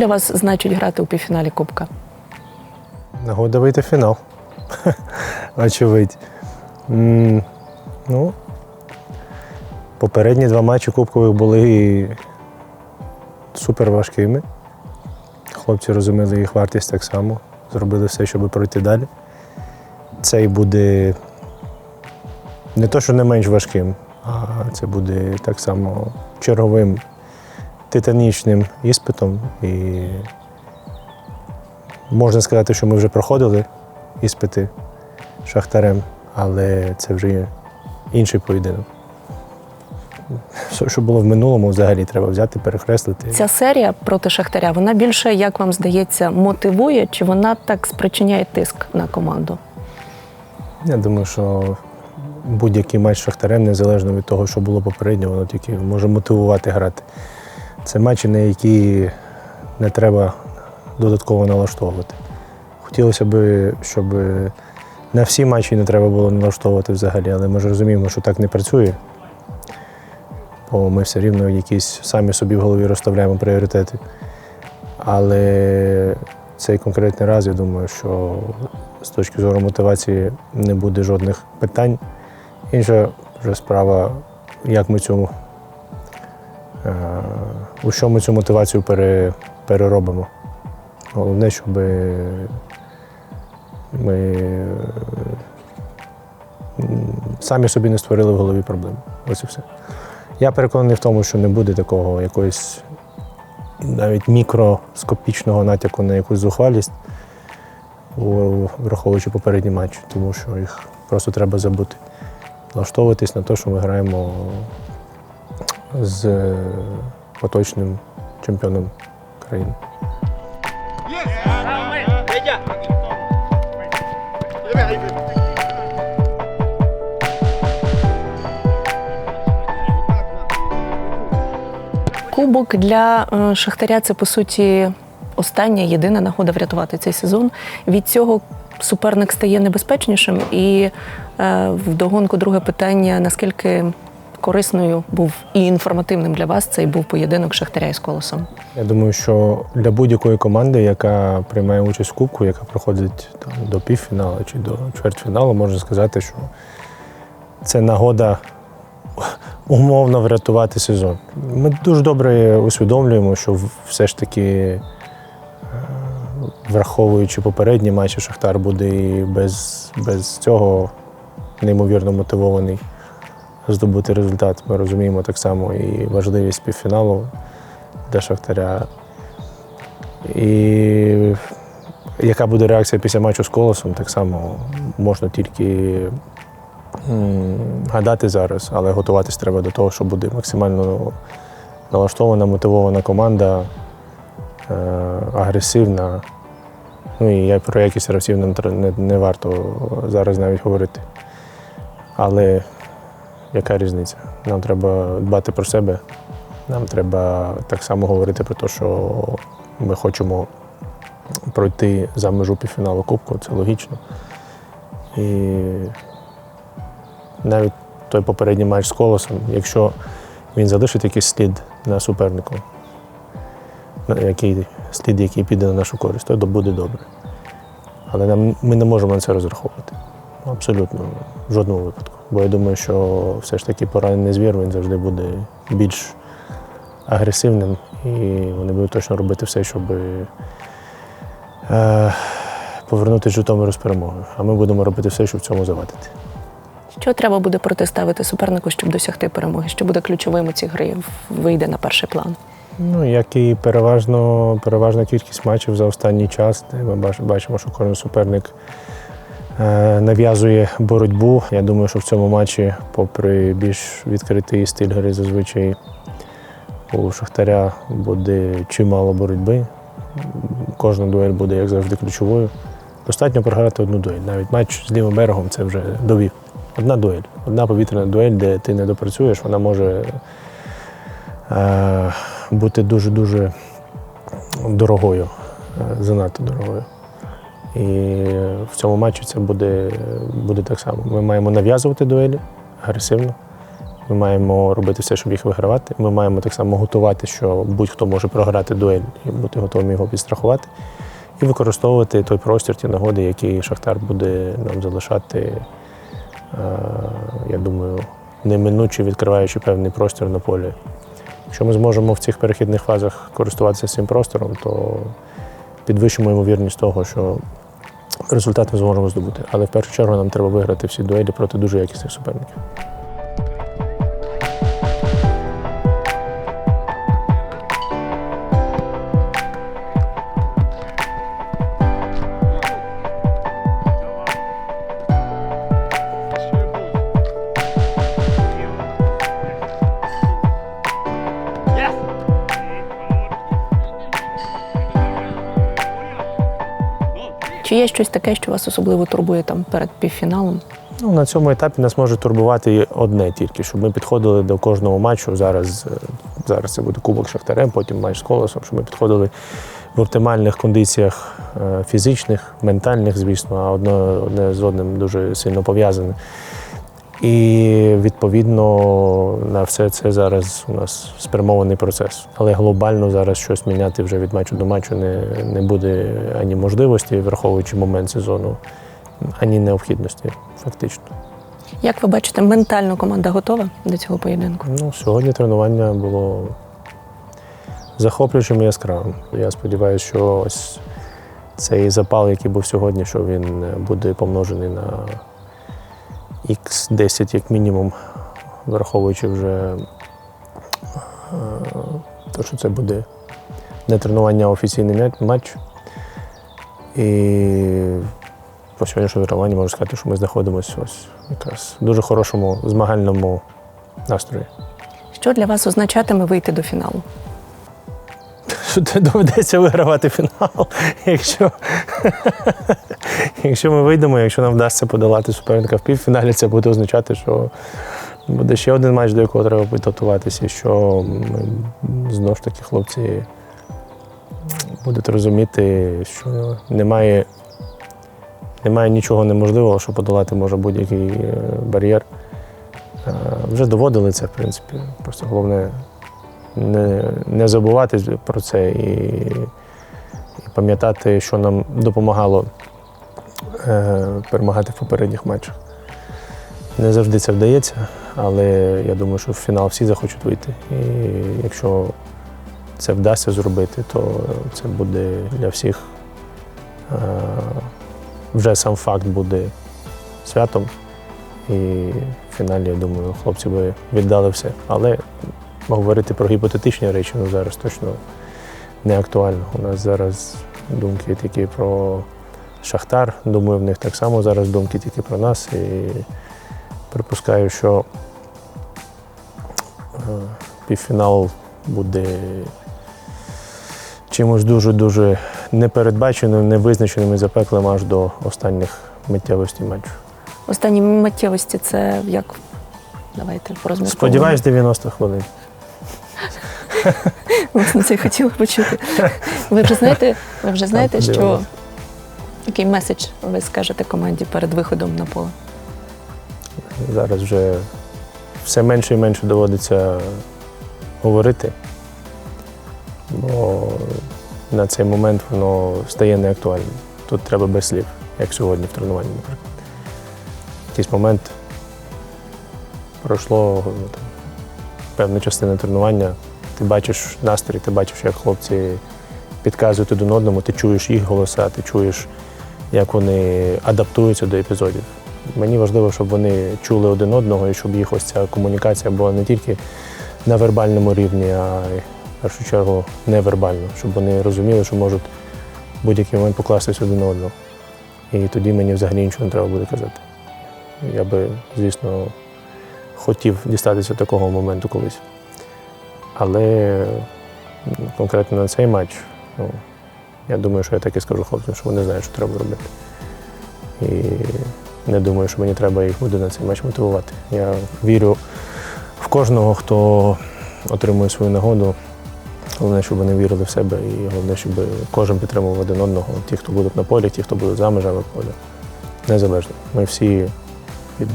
Для вас значить грати у півфіналі Кубка? Нагода вийти в фінал. Очевидь. Ну, попередні два матчі кубкових були супер важкими. Хлопці розуміли їх вартість так само, зробили все, щоб пройти далі. Цей буде не то, що не менш важким, а це буде так само черговим титанічним іспитом. І можна сказати, що ми вже проходили іспити шахтарем, але це вже інший поєдинок. Все, що було в минулому, взагалі треба взяти, перехреслити. Ця серія проти Шахтаря, вона більше, як вам здається, мотивує, чи вона так спричиняє тиск на команду? Я думаю, що будь-який матч з Шахтарем, незалежно від того, що було попередньо, воно тільки може мотивувати грати. Це матчі, на які не треба додатково налаштовувати. Хотілося б, щоб на всі матчі не треба було налаштовувати взагалі, але ми ж розуміємо, що так не працює. Бо ми все рівно якісь самі собі в голові розставляємо пріоритети. Але цей конкретний раз, я думаю, що з точки зору мотивації не буде жодних питань. Інша вже справа, як ми е, у що ми цю мотивацію переробимо. Головне, щоб ми е, самі собі не створили в голові проблем. Ось і все. Я переконаний в тому, що не буде такого якоїсь навіть мікроскопічного натяку на якусь зухвалість, враховуючи попередні матчі, тому що їх просто треба забути. Влаштовуватись на те, що ми граємо з е, поточним чемпіоном країни. Кубок для е, Шахтаря це по суті остання єдина нагода врятувати цей сезон. Від цього суперник стає небезпечнішим. І е, вдогонку друге питання: наскільки корисною був і інформативним для вас цей був поєдинок Шахтаря із колосом? Я думаю, що для будь-якої команди, яка приймає участь в кубку, яка проходить там, до півфіналу чи до чвертьфіналу, можна сказати, що це нагода умовно врятувати сезон. Ми дуже добре усвідомлюємо, що все ж таки, е, враховуючи попередні матчі, Шахтар буде і без, без цього неймовірно мотивований здобути результат. Ми розуміємо так само і важливість півфіналу для Шахтаря. І яка буде реакція після матчу з колосом, так само можна тільки гадати зараз, але готуватись треба до того, що буде максимально налаштована, мотивована команда, е, агресивна. Ну і я про якість гравців не, не, варто зараз навіть говорити. Але яка різниця? Нам треба дбати про себе, нам треба так само говорити про те, що ми хочемо пройти за межу півфіналу Кубку, це логічно. І навіть той попередній матч з колосом, якщо він залишить якийсь слід на супернику, який, слід, який піде на нашу користь, то буде добре. Але нам, ми не можемо на це розраховувати. Абсолютно, в жодному випадку. Бо я думаю, що все ж таки поранений звір він завжди буде більш агресивним, і вони будуть точно робити все, щоб е, повернути Житомиру з перемогою. А ми будемо робити все, щоб цьому завадити. Що треба буде протиставити супернику, щоб досягти перемоги? Що буде ключовим у цій грі? Вийде на перший план? Ну, як і переважно, переважна кількість матчів за останній час, де ми бачимо, що кожен суперник нав'язує боротьбу. Я думаю, що в цьому матчі, попри більш відкритий стиль гри, зазвичай у Шахтаря буде чимало боротьби. Кожна дуель буде, як завжди, ключовою. Достатньо програти одну дуель. Навіть матч з лівим берегом це вже довів. Одна дуель, одна повітряна дуель, де ти не допрацюєш, вона може е, бути дуже-дуже дорогою, е, занадто дорогою. І в цьому матчі це буде, буде так само. Ми маємо нав'язувати дуелі агресивно Ми маємо робити все, щоб їх вигравати. Ми маємо так само готувати, що будь-хто може програти дуель і бути готовим його підстрахувати. І використовувати той простір, ті нагоди, які Шахтар буде нам залишати, е, я думаю, неминуче відкриваючи певний простір на полі. Якщо ми зможемо в цих перехідних фазах користуватися цим простором, то підвищимо ймовірність того, що результат ми зможемо здобути. Але в першу чергу нам треба виграти всі дуелі проти дуже якісних суперників. Чи є щось таке, що вас особливо турбує там перед півфіналом? Ну, на цьому етапі нас може турбувати одне тільки, щоб ми підходили до кожного матчу. Зараз, е, зараз це буде Кубок Шахтарем, потім матч з колесом, щоб ми підходили в оптимальних кондиціях е, фізичних, ментальних, звісно, а одне, одне з одним дуже сильно пов'язане. І відповідно на все це зараз у нас спрямований процес. Але глобально зараз щось міняти вже від матчу до матчу не, не буде ані можливості, враховуючи момент сезону, ані необхідності, фактично. Як ви бачите, ментально команда готова до цього поєдинку? Ну, сьогодні тренування було захоплюючим і яскравим. Я сподіваюся, що ось цей запал, який був сьогодні, що він буде помножений на X10 як мінімум, враховуючи вже те, що це буде не тренування, а офіційний матч. І по сьогоднішньому тренуванні можу сказати, що ми знаходимося ось якраз в дуже хорошому змагальному настрої. Що для вас означатиме вийти до фіналу? Що доведеться вигравати фінал. Якщо, якщо ми вийдемо, якщо нам вдасться подолати суперника в півфіналі, це буде означати, що буде ще один матч, до якого треба підготуватися, що ми, знову ж таки хлопці будуть розуміти, що немає, немає нічого неможливого, що подолати може будь-який е, бар'єр. Е, Вже доводили це, в принципі. Просто головне не, не забувати про це і, і пам'ятати, що нам допомагало е, перемагати в попередніх матчах. Не завжди це вдається, але я думаю, що в фінал всі захочуть вийти. І якщо це вдасться зробити, то це буде для всіх е, вже сам факт буде святом. І в фіналі, я думаю, хлопці би віддали все. Але говорити про гіпотетичні речі ну, зараз точно не актуально. У нас зараз думки тільки про Шахтар. Думаю, в них так само зараз думки тільки про нас. І припускаю, що е, півфінал буде чимось дуже-дуже непередбаченим, невизначеним і запеклим аж до останніх миттєвостей матчу. Останні миттєвості це як? Давайте порозмірковуємо. Сподіваюсь, 90 хвилин. Власне, це я хотіла почути. Ви вже знаєте, ви вже знаєте, що який меседж ви скажете команді перед виходом на поле? Зараз вже все менше і менше доводиться говорити, бо на цей момент воно стає неактуальним. Тут треба без слів, як сьогодні в тренуванні, наприклад. Якийсь момент пройшло ну, там, певна частина тренування, ти бачиш настрій, ти бачиш, як хлопці підказують один одному, ти чуєш їх голоса, ти чуєш, як вони адаптуються до епізодів. Мені важливо, щоб вони чули один одного і щоб їх ось ця комунікація була не тільки на вербальному рівні, а й в першу чергу невербально, щоб вони розуміли, що можуть в будь-який момент покластися один одного. І тоді мені взагалі нічого не треба буде казати. Я би, звісно, хотів дістатися такого моменту колись. Але конкретно на цей матч, ну, я думаю, що я так і скажу хлопцям, що вони знають, що треба робити. І не думаю, що мені треба їх буде на цей матч мотивувати. Я вірю в кожного, хто отримує свою нагоду. Головне, щоб вони вірили в себе, і головне, щоб кожен підтримував один одного. Ті, хто будуть на полі, ті, хто будуть за межами поля. Незалежно. Ми всі під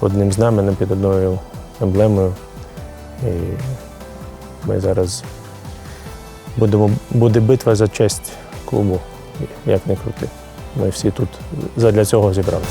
одним знаменем, під одною емблемою. І ми зараз будемо, буде битва за честь клубу, як не крути. Ми всі тут задля цього зібралися.